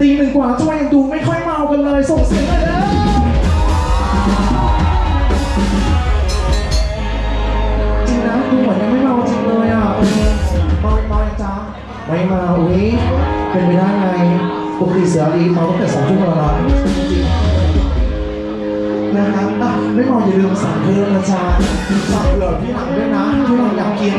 ตีหนึ่งกว่าทำไมยังดูไม่ค่อยเมากันเลยส่งเสียงเลยเด้อจริงนะดูเหมือนยังไม่เมาจริงเลยอะเออเมาเมายังจ้าไม่เมาอุ้ยเป็นไปได้ไงปกติเสือดีเมาตั้งแต่สองทุ่มแล้วนะจริงนะครับอะไม่เมาอย่าลืมสั่งเพิ่มนะจ๊ะสั่งเผื่อพี่หลังด้วยนะพี่หลังอยากกิน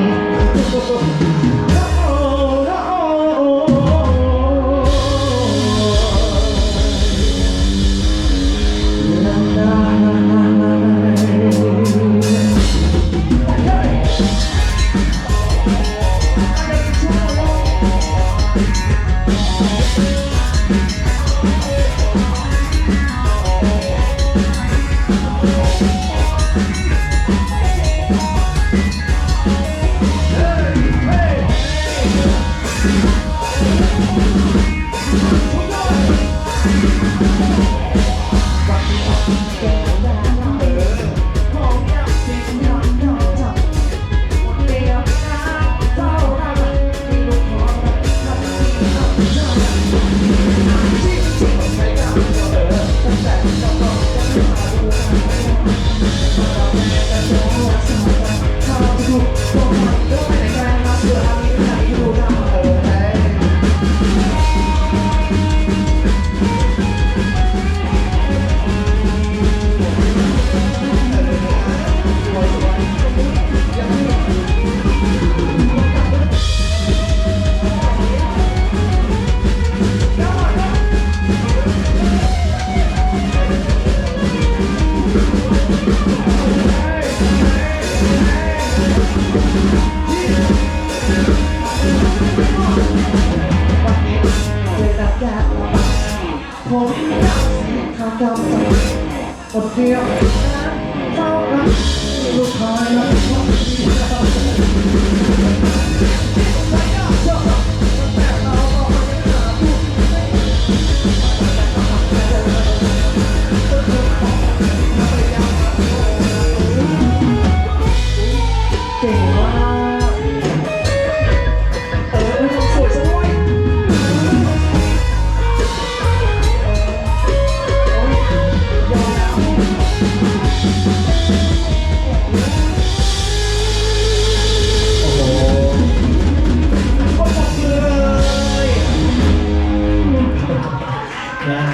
นะฮะผมทำดำสักดเดียวเจ้ารักลูกชายรักพ่อที่เจ้าเก่ง